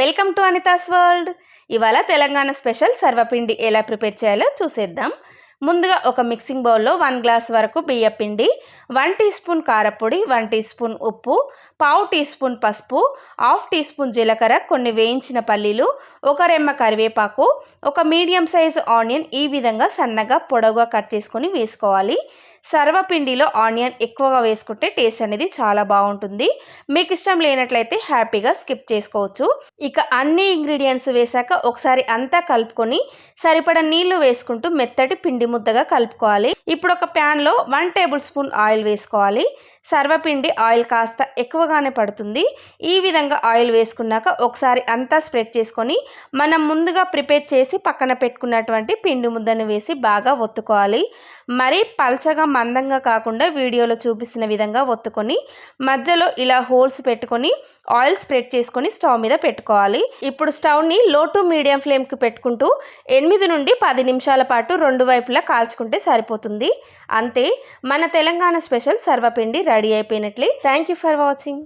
Welcome to Anita's world. ఇవాళ Telangana special సర్వపిండి ఎలా prepare చేయాలో చూసేద్దాం. ముందుగా ఒక మిక్సింగ్ బౌల్లో వన్ గ్లాస్ వరకు బియ్యపిండి వన్ టీ స్పూన్ కారపొడి వన్ టీ స్పూన్ ఉప్పు పావు టీ స్పూన్ పసుపు హాఫ్ టీ స్పూన్ జీలకర్ర కొన్ని వేయించిన పల్లీలు ఒక రెమ్మ కరివేపాకు ఒక మీడియం సైజు ఆనియన్ ఈ విధంగా సన్నగా పొడవుగా కట్ చేసుకొని వేసుకోవాలి. సర్వపిండిలో ఆనియన్ ఎక్కువగా వేసుకుంటే టేస్ట్ అనేది చాలా బాగుంటుంది. మీకు ఇష్టం లేనట్లయితే హ్యాపీగా స్కిప్ చేసుకోవచ్చు. ఇక అన్ని ఇంగ్రీడియంట్స్ వేశాక ఒకసారి అంతా కలుపుకొని సరిపడ నీళ్ళు వేసుకుంటూ మెత్తటి పిండి ముద్దగా కలుపుకోవాలి. ఇప్పుడు ఒక ప్యాన్లో వన్ టేబుల్ స్పూన్ ఆయిల్ వేసుకోవాలి. సర్వపిండి ఆయిల్ కాస్త ఎక్కువగానే పడుతుంది. ఈ విధంగా ఆయిల్ వేసుకున్నాక ఒకసారి అంతా స్ప్రెడ్ చేసుకొని మనం ముందుగా ప్రిపేర్ చేసి పక్కన పెట్టుకున్నటువంటి పిండి ముద్దను వేసి బాగా ఒత్తుకోవాలి. మరీ పల్చగా మందంగా కాకుండా వీడియోలో చూపిస్తున్న విధంగా ఒత్తుకొని మధ్యలో ఇలా హోల్స్ పెట్టుకొని ఆయిల్ స్ప్రెడ్ చేసుకొని స్టవ్ మీద పెట్టుకోవాలి. ఇప్పుడు స్టవ్ని లో టు మీడియం ఫ్లేమ్కి పెట్టుకుంటూ ఎనిమిది నుండి పది నిమిషాల పాటు రెండు వైపులా కాల్చుకుంటే సరిపోతుంది. అంతే మన Telangana special sarvapindi ready అయిపోయినట్లే. Thank you for watching.